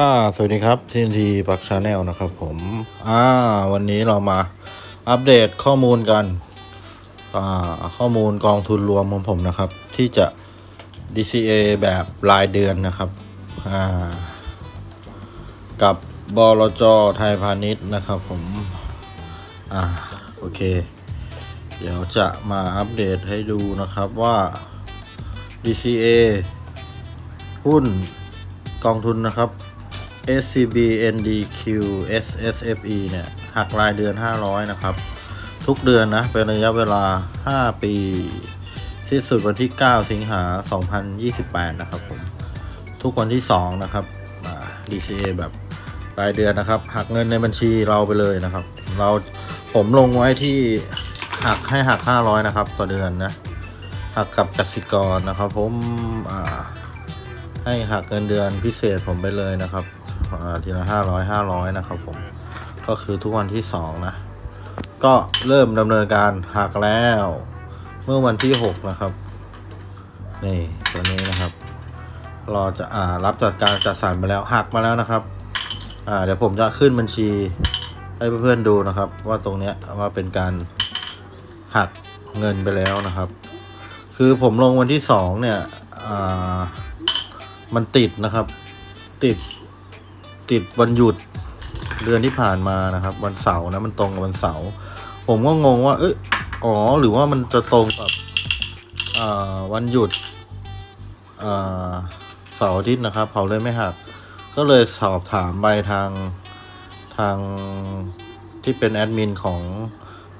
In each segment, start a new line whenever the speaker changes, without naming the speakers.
อ่าสวัสดีครับ TNT ปักชาแนลนะครับผมอ่าวันนี้เรามาอัปเดตข้อมูลกันอ่าข้อมูลกองทุนรวมของผมนะครับ ที่จะ DCA แบบรายเดือนนะครับอ่ากับบลจไทยพาณิชย์นะครับผมอ่าโอเค เดี๋ยวจะมาอัปเดตให้ดูนะครับว่า DCA หุ้นกองทุนนะครับ SCB NDQ SSFE เนี่ยหักรายเดือน 500 นะครับ ทุกเดือนนะ เป็นระยะเวลา 5 ปีสิ้นสุดวันที่ 9 สิงหา 2028 นะครับผม ทุกวันที่ 2 นะครับ DCA แบบรายเดือนนะครับ หักเงินในบัญชีเราไปเลยนะครับ เราผมลงไว้ที่หักให้หัก 500 นะครับ ต่อเดือนนะ หักกับกสิกรนะครับ ผมให้หักเงินเดือนพิเศษผมไปเลยนะครับ ทีละห้าร้อยห้าร้อยนะครับผม ก็คือทุกวันที่สองนะ ก็เริ่มดำเนินการหักแล้ว เมื่อวันที่หกนะครับ นี่ตัวนี้นะครับรอจะอ่ารับจัดการจัดสรรไปแล้วหักมาแล้วนะครับ อ่าเดี๋ยวผมจะขึ้นบัญชีให้เพื่อนๆดูนะครับ ว่าตรงเนี้ยว่าเป็นการหักเงินไปแล้วนะครับ คือผมลงวันที่สองเนี่ย อ่า มันติดนะครับ ติด ติดวันหยุดเดือนที่ผ่านมานะครับ วันเสาร์นะมันตรงกับวันเสาร์ผมก็งงว่า เอ้ยอ๋อ หรือว่ามันจะตรงกับวันหยุดเสาร์อาทิตย์นะครับเขาเลยไม่หัก ก็เลยสอบถามไปทางทางที่เป็นแอดมินของ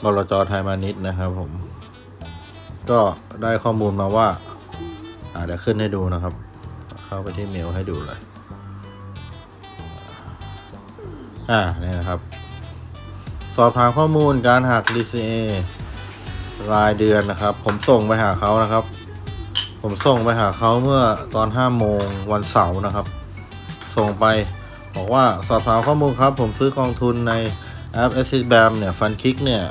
บลจไทยมานิดนะครับผม ก็ได้ข้อมูลมาว่าอ่าเดี๋ยวขึ้นให้ดูนะครับ เข้าไปที่เมลให้ดูเลย อ่านี่นะครับ สอบถามข้อมูลการหัก DCA รายเดือนนะครับ ผมส่งไปหาเขานะครับ ผมส่งไปหาเขาเมื่อตอน5โมงวันเสาร์นะครับ ส่งไปบอกว่าสอบถามข้อมูลครับ ผมซื้อกองทุนในแอป s อ b a m เนี่ยฟันคิกเนี่ย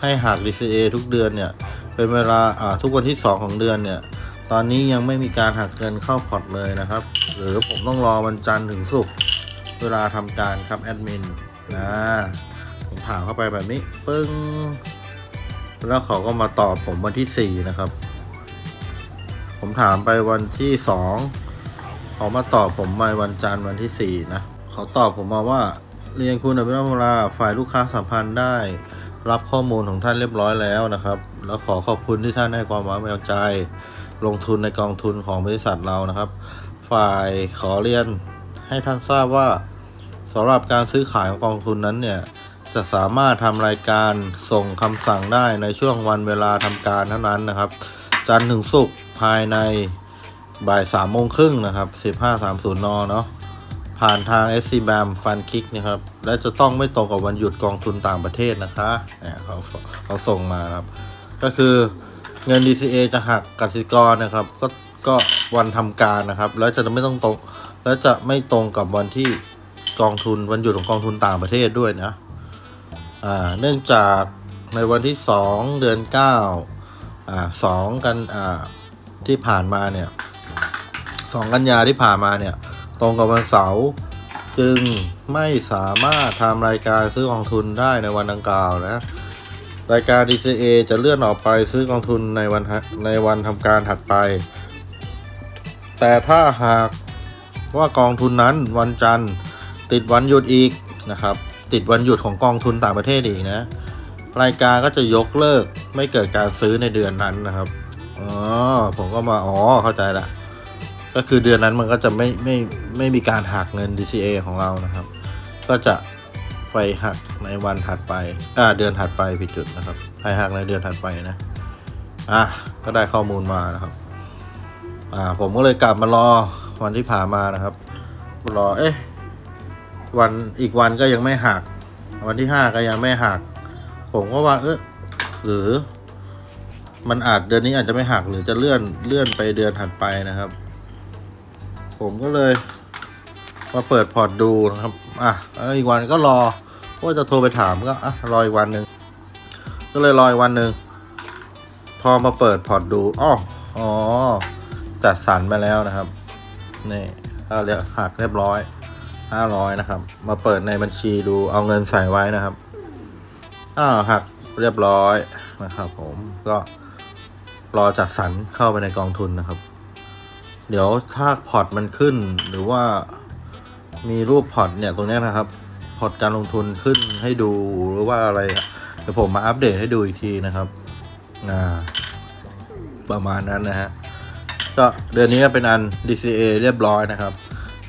ให้หัก DCA ทุกเดือนเนี่ย เป็นเวลาอ่าทุกวันที่ 2 ของเดือนเนี่ย ตอนนี้ยังไม่มีการหักเงินเข้าพอร์ตเลยนะครับ หรือผมต้องรอวันจันทร์ถึงศุกร์ เวลาทำการครับแอดมินนะผมถามเข้าไปแบบนี้ ปึ้ง แล้วเขาก็มาตอบผมวันที่ 4 นะครับ ผมถามไปวันที่ 2 เขามาตอบผมมาวันจันทร์วันที่ 4 นะ เขาตอบผมมาว่า เรียนคุณอภิรัมราฝ่ายลูกค้าสัมพันธ์ได้ รับข้อมูลของท่านเรียบร้อยแล้วนะครับ แล้วขอขอบคุณที่ท่านให้ความไว้วางใจ ลงทุนในกองทุนของบริษัทเรานะครับ ฝ่ายขอเรียน ให้ท่านทราบว่าสำหรับการซื้อขายของกองทุนนั้นเนี่ยจะสามารถทำรายการส่งคำสั่งได้ในช่วงวันเวลาทำการเท่านั้นนะครับ จันทร์ถึงศุกร์ภายในบ่ายสามโมงครึ่งนะครับ1530นเนาะผ่านทาง SC b a m Fun Kick นะครับ และจะต้องไม่ตรงกับวันหยุดกองทุนต่างประเทศนะคะเนี่ยเขาเขาส่งมาครับ ก็คือเงิน DCA จะหักกสิกรนะครับ ก็ก็วันทำการนะครับ แล้วจะไม่ต้องตรง แล้วจะไม่ตรงกับวันที่กองทุนวันหยุดของกองทุนต่างประเทศด้วยนะอ่าเนื่องจากในวันที่ 2 เดือน9อ่าสองกันอ่าที่ผ่านมาเนี่ยสองกันยาที่ผ่านมาเนี่ยตรงกับวันเสาร์จึงไม่สามารถทำรายการซื้อกองทุนได้ในวันดังกล่าวนะรายการ DCA จะเลื่อนออกไปซื้อกองทุนในวันในวันทำการถัดไป แต่ถ้าหาก ว่ากองทุนนั้นวันจันทร์ติดวันหยุดอีกนะครับ ติดวันหยุดของกองทุนต่างประเทศอีกนะ รายการก็จะยกเลิกไม่เกิดการซื้อในเดือนนั้นนะครับอ๋อผมก็มาอ๋อเข้าใจละก็คือเดือนนั้นมันก็จะไม่ไม่ไม่มีการหักเงิน DCA ของเรานะครับ ก็จะไปหักในวันถัดไปอ่าเดือนถัดไปผิดจุดนะครับไปหักในเดือนถัดไปนะอะก็ได้ข้อมูลมานะครับอ่าผมก็เลยกลับมารอ วันที่ผ่านมานะครับ รอ เอ๊ะ วันอีกวันก็ยังไม่หัก วันที่ห้าก็ยังไม่หัก ผมก็ว่า เออหรือ มันอาจเดือนนี้อาจจะไม่หักหรือจะเลื่อนเลื่อนไปเดือนถัดไปนะครับ ผมก็เลยมาเปิดพอร์ตดูนะครับ อะอีกวันก็รอว่าจะโทรไปถามก็อะรออีกวันหนึ่งก็เลยรออีกวันหนึ่งพอมาเปิดพอร์ตดูอ้ออ๋อจัดสรรไปแล้วนะครับ นี่เอาเรียกหักเรียบร้อยห้าร้อยนะครับ มาเปิดในบัญชีดูเอาเงินใส่ไว้นะครับอ้าหักเรียบร้อยนะครับ ผมก็รอจัดสรรเข้าไปในกองทุนนะครับ เดี๋ยวถ้าพอร์ตมันขึ้นหรือว่ามีรูปพอร์ตเนี่ยตรงนี้นะครับพอร์ตการลงทุนขึ้นให้ดูหรือว่าอะไรเดี๋ยวผมมาอัปเดตให้ดูอีกทีนะครับ อ่า ประมาณนั้นนะฮะ ก็เดือนนี้ก็เป็นอัน DCA เรียบร้อยนะครับ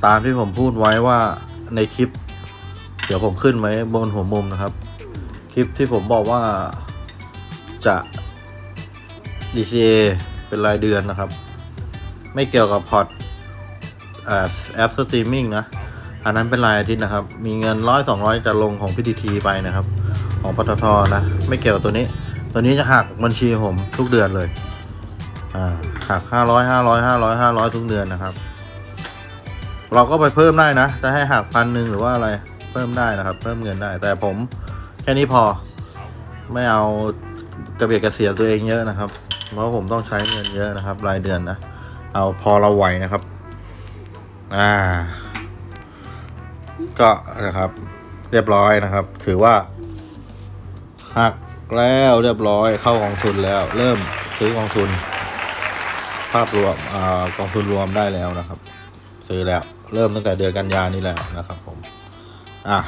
ตามที่ผมพูดไว้ว่าในคลิป เดี๋ยวผมขึ้นไว้บนหัวมุมนะครับ คลิปที่ผมบอกว่าจะ DCA เป็นรายเดือนนะครับ ไม่เกี่ยวกับพอร์ตแอปสตรีมมิ่งนะ อันนั้นเป็นรายอาทิตย์นะครับ มีเงินร้อยสองร้อยจะลงของ PTT ไปนะครับ ของปตทนะ ไม่เกี่ยวกับตัวนี้ ตัวนี้จะหักบัญชีผมทุกเดือนเลย อ่า หักห้าร้อยห้าร้อยห้าร้อยห้าร้อยทุกเดือนนะครับ เราก็ไปเพิ่มได้นะ จะให้หักพันหนึ่งหรือว่าอะไรเพิ่มได้นะครับ เพิ่มเงินได้ แต่ผมแค่นี้พอไม่เอากระเบียดกระเสียตัวเองเยอะนะครับ เพราะผมต้องใช้เงินเยอะนะครับ รายเดือนนะเอาพอเราไหวนะครับ อ่า ก็นะครับ เรียบร้อยนะครับ ถือว่าหักแล้วเรียบร้อยเข้ากองทุนแล้ว เริ่มซื้อกองทุน ภาพรวมอกองทุนรวมได้แล้วนะครับ ซื้อแล้วเริ่มตั้งแต่เดือนกันยานี้แล้วนะครับผมอะ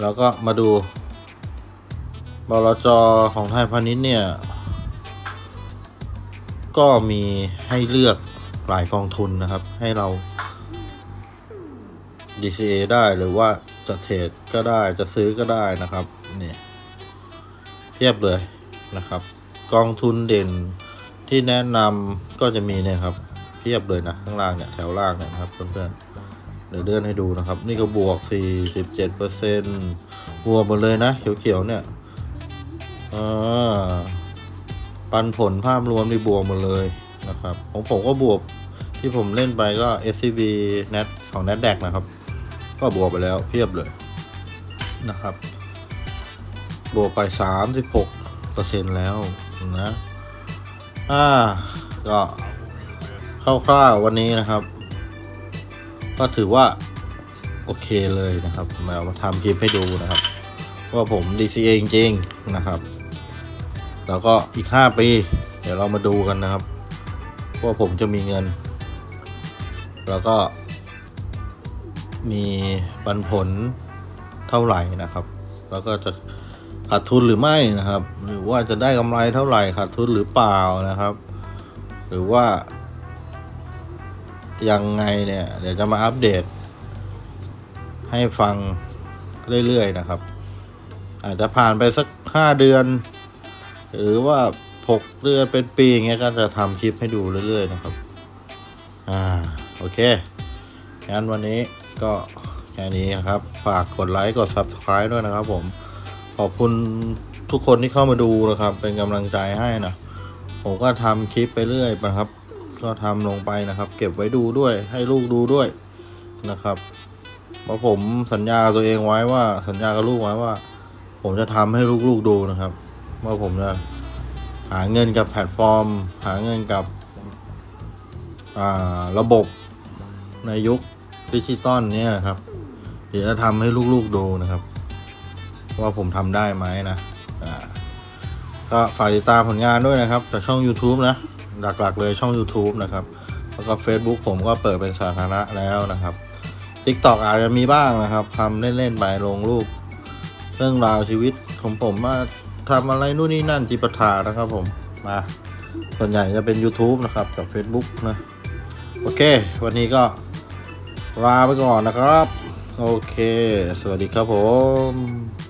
แล้วก็มาดูบลจของไทยพาณิชย์เนี่ย ก็มีให้เลือกหลายกองทุนนะครับ ให้เรา DCA ได้หรือว่าจะเทรดก็ได้จะซื้อก็ได้นะครับ เนี่ยเทียบเลยนะครับ กองทุนเด่น ที่แนะนำก็จะมีเนี่ยครับเทียบเลยนะข้างล่างเนี่ยแถวล่างเนี่ยครับเพื่อนๆเดี๋ยวเลื่อนให้ดูนะครับ นี่ก็บวก 47เปอร์เซนต์บวกหมดเลยนะ เขียวๆเนี่ยอ่าปันผลภาพรวมนี่บวกหมดเลยนะครับของผมก็บวกที่ผมเล่นไปก็ SCB Net ของ NASDAQ นะครับ ก็บวกไปแล้วเพียบเลยนะครับ บวกไป 36เปอร์เซ็นแล้วนะ อ่าก็คร่าวๆวันนี้นะครับ ก็ถือว่า โอเคเลยนะครับมามาทำคลิปให้ดูนะครับ ว่าผม DCA จริงๆนะครับ แล้วก็อีก 5 ปี เดี๋ยวเรามาดูกันนะครับ ว่าผมจะมีเงิน แล้วก็ มีปันผลเท่าไหร่นะครับ แล้วก็จะ ขาดทุนหรือไม่นะครับ หรือว่าจะได้กำไรเท่าไหร่ขาดทุนหรือเปล่านะครับ หรือว่ายังไงเนี่ยเดี๋ยวจะมาอัปเดต ให้ฟังเรื่อยๆนะครับ อาจจะผ่านไปสักห้าเดือน หรือว่าหกเดือนเป็นปีอย่างเงี้ยก็จะทำคลิปให้ดูเรื่อยๆนะครับ อ่าโอเคงั้นวันนี้ก็แค่นี้นะครับ ฝากกดไลค์กด Subscribe ด้วยนะครับผม ขอบคุณทุกคนที่เข้ามาดูนะครับ เป็นกำลังใจให้นะผมก็ทำคลิปไปเรื่อยนะครับ ก็ทำลงไปนะครับ เก็บไว้ดูด้วย ให้ลูกดูด้วยนะครับเพราะผมสัญญาตัวเองไว้ว่า สัญญากับลูกไว้ว่า ผมจะทำให้ลูกๆดูนะครับว่าผมจะหาเงินกับแพลตฟอร์ม หาเงินกับระบบในยุคดิจิตอลเนี่ยนะครับ เดี๋ยวจะทำให้ลูกๆดูนะครับ ว่าผมทำได้ไหมนะอ่าก็ฝากติดตามผลงานด้วยนะครับจากช่อง YouTube นะ หลักๆ เลยช่อง YouTube นะครับ แล้วก็ Facebook ผมก็เปิดเป็นสาธารณะแล้วนะครับ TikTok อาจจะมีบ้างนะครับทำเล่นๆไปลงรูป เรื่องราวชีวิตของผมว่าทำอะไรนู่นนี่นั่นจิปาถานะครับผมมาส่วนใหญ่จะเป็น YouTube นะครับกับ Facebook นะ โอเค วันนี้ก็ลาไปก่อนนะครับ โอเค สวัสดีครับผม